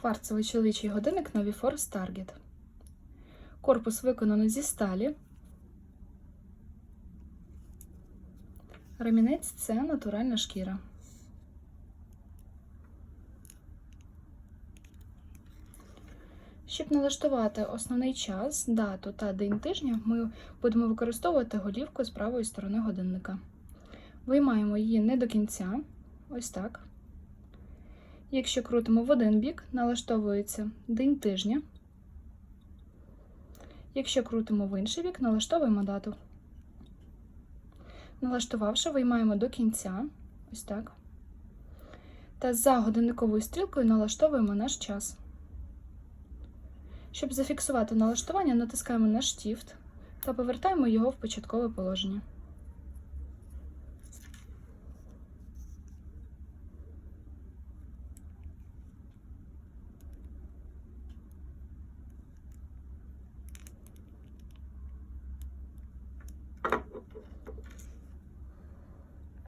Кварцевий чоловічий годинник Novy Force Target. Корпус виконано зі сталі. Ремінець це натуральна шкіра. Щоб налаштувати основний час, дату та день тижня, ми будемо використовувати голівку з правої сторони годинника. Виймаємо її не до кінця, ось так. Якщо крутимо в один бік, налаштовується день тижня. Якщо крутимо в інший бік, налаштовуємо дату. Налаштувавши, виймаємо до кінця, ось так. Та за годинниковою стрілкою налаштовуємо наш час. Щоб зафіксувати налаштування, натискаємо на Shift та повертаємо його в початкове положення.